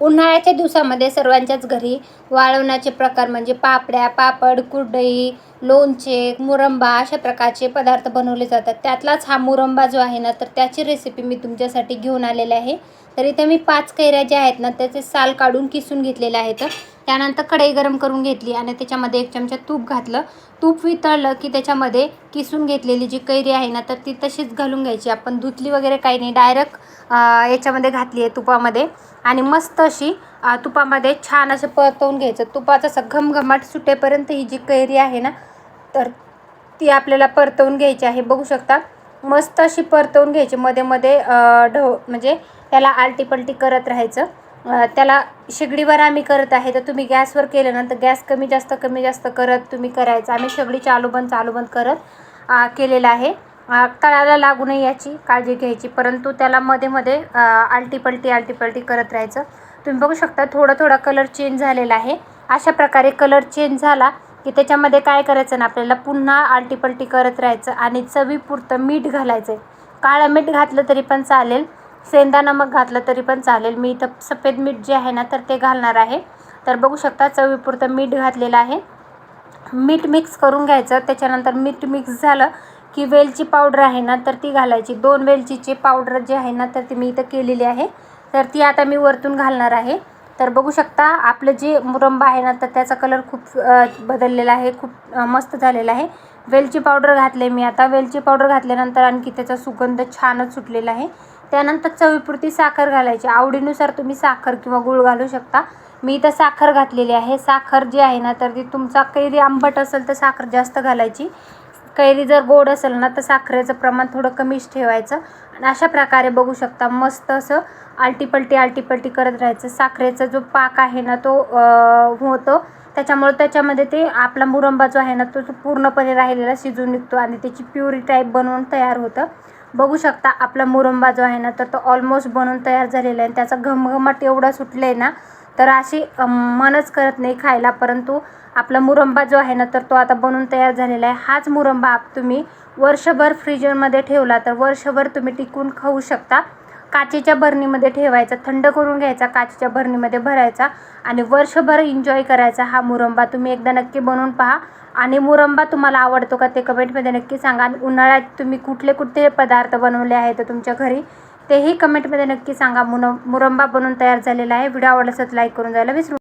उन्हाळ्याच्या दिवसामध्ये सर्वांच्याच घरी वाळवण्याचे प्रकार म्हणजे पापड्या पापड कुरडई लोणचे मुरंबा अशा प्रकारचे पदार्थ बनवले जातात. त्यातलाच हा मुरंबा जो आहे ना तर त्याची रेसिपी मी तुमच्यासाठी घेऊन आलेले आहे. तर इथे मी पाच कैऱ्या ज्या आहेत ना त्याचे साल काढून किसून घेतलेले आहेत. त्यानंतर कढई गरम करून घेतली आणि त्याच्यामध्ये एक चमचा तूप घातलं. तूप वितळलं की त्याच्यामध्ये किसून घेतलेली जी कैरी आहे ना तर ती तशीच घालून घ्यायची. आपण धुतली वगैरे काही नाही डायरेक्ट याच्यामध्ये घातली आहे तुपामध्ये. आणि मस्त अशी तुपामध्ये छान असं परतवून घ्यायचं. तुपाचं असं घमघमाट सुटेपर्यंत ही जी कैरी आहे ना तर ती आपल्याला परतवून घ्यायची आहे. बघू शकता मस्त अशी परतवून घ्यायची. मध्ये मध्ये ढव म्हणजे त्याला आलटी पलटी करत राहायचं. त्याला शेगडीवर आम्ही करत आहे. तर तुम्ही गॅसवर केलं ना तर गॅस कमी जास्त कमी जास्त करत तुम्ही करायचं. आम्ही शेगडी चालू बंद चालू बंद करत केलेलं आहे. तळाला लागू नये याची काळजी घ्यायची. परंतु त्याला मध्ये मध्ये आलटीपलटी आलटीपलटी करत राहायचं. तुम्ही बघू शकता थोडा थोडा कलर चेंज झालेला आहे. अशा प्रकारे कलर चेंज झाला की त्याच्यामध्ये काय करायचं ना आपल्याला पुन्हा आलटीपलटी करत राहायचं आणि चवीपुरतं मीठ घालायचं आहे काळं मीठ घातलं तरी पण चालेल. सेंदा नमक घातलं तरी पण चालेल. मी इथं सफेद मीठ जे आहे ना तर ते घालणार आहे. तर बघू शकता चवीपुरतं मीठ घातलेलं आहे. मीठ मिक्स करून घ्यायचं. त्याच्यानंतर मीठ मिक्स झालं की वेलची पावडर आहे ना तर ती घालायची. दोन वेलचीची पावडर जी आहे ना तर ती मी इथं केलेली आहे. तर ती आता मी वरतून घालणार आहे. तर बघू शकता आपलं जे मुरंबा आहे ना तर त्याचा कलर खूप बदललेला आहे. खूप मस्त झालेला आहे. वेलची पावडर घातले मी आता. वेलची पावडर घातल्यानंतर आणखी त्याचा सुगंध छानच सुटलेला आहे. त्यानंतर चवीपुरती साखर घालायची. आवडीनुसार तुम्ही साखर किंवा गूळ घालू शकता. मी इथं साखर घातलेली आहे. साखर जी आहे ना तर ती तुमचा कैरी आंबट असेल तर साखर जास्त घालायची. कैरी जर गोड असेल ना तर साखरेचं प्रमाण थोडं कमीच ठेवायचं. आणि अशा प्रकारे बघू शकता मस्त असं आलटीपलटी आलटीपलटी करत राहायचं. साखरेचा जो पाक आहे ना तो होतो. त्याच्यामुळे त्याच्यामध्ये ते आपला मुरंबा जो आहे ना तो तो पूर्णपणे राहिलेला शिजून निघतो आणि त्याची प्युरी टाईप बनवून तयार होतं. बघू शकता आपला मुरंबा जो आहे ना तर तो ऑलमोस्ट बनवून तयार झालेला आहे. आणि त्याचा घमघमाट एवढा सुटला आहे ना तर अशी मनच करत नाही खायला. परंतु आपला मुरंबा जो आहे ना तर तो आता बनवून तयार झालेला आहे. हाच मुरंबा आप तुम्ही वर्षभर फ्रीजरमध्ये ठेवला तर वर्षभर तुम्ही टिकून खाऊ शकता. काचेच्या बरणीमध्ये ठेवायचा थंड करून घ्यायचा काचेच्या बरणीमध्ये भरायचा आणि वर्षभर एन्जॉय करायचा हा मुरंबा. तुम्ही एकदा नक्की बनवून पहा. आणि मुरंबा तुम्हाला आवडतो का ते कमेंटमध्ये नक्की सांगा. आणि उन्हाळ्यात तुम्ही कुठले कुठले पदार्थ बनवले आहेत तुमच्या घरी तेही कमेंटमध्ये नक्की सांगा. मुन मुरंबा बनवून तयार झालेला आहे. व्हिडिओ आवडला असेल लाईक करून जायला विसरू